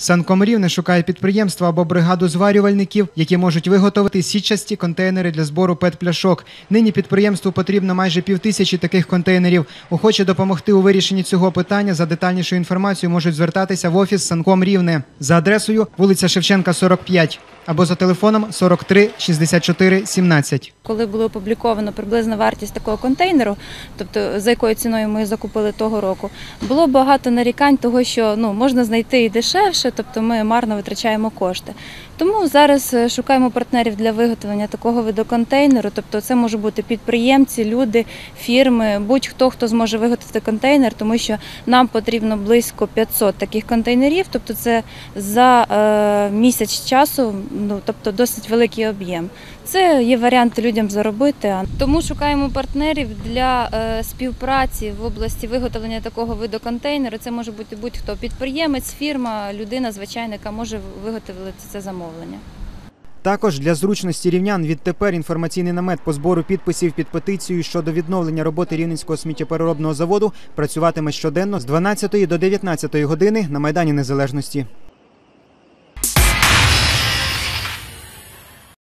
Санком Рівне шукає підприємство або бригаду зварювальників, які можуть виготовити сітчасті контейнери для збору пет-пляшок. Нині підприємству потрібно майже півтисячі таких контейнерів. Охоче допомогти у вирішенні цього питання за детальнішою інформацією можуть звертатися в офіс Санком Рівне за адресою вулиця Шевченка, 45 або за телефоном 43 64 17. Коли було опубліковано приблизна вартість такого контейнеру, тобто за якою ціною ми закупили того року, було багато нарікань того, що ну можна знайти і дешевше, тобто ми марно витрачаємо кошти. Тому зараз е, шукаємо партнерів для виготовлення такого виду контейнеру. Тобто, це можуть бути підприємці, люди, фірми, будь-хто хто зможе виготовити контейнер, тому що нам потрібно близько 500 таких контейнерів. Тобто, це за е, місяць часу, ну тобто досить великий об'єм. Це є варіант людям заробити. Тому шукаємо партнерів для е, співпраці в області виготовлення такого виду контейнеру. Це може бути будь-хто підприємець, фірма, людина, звичайна, яка може виготовити це замовлення. Також для зручності рівнян відтепер інформаційний намет по збору підписів під петицією щодо відновлення роботи рівненського сміттєпереробного заводу працюватиме щоденно з 12 до 19 години на майдані Незалежності.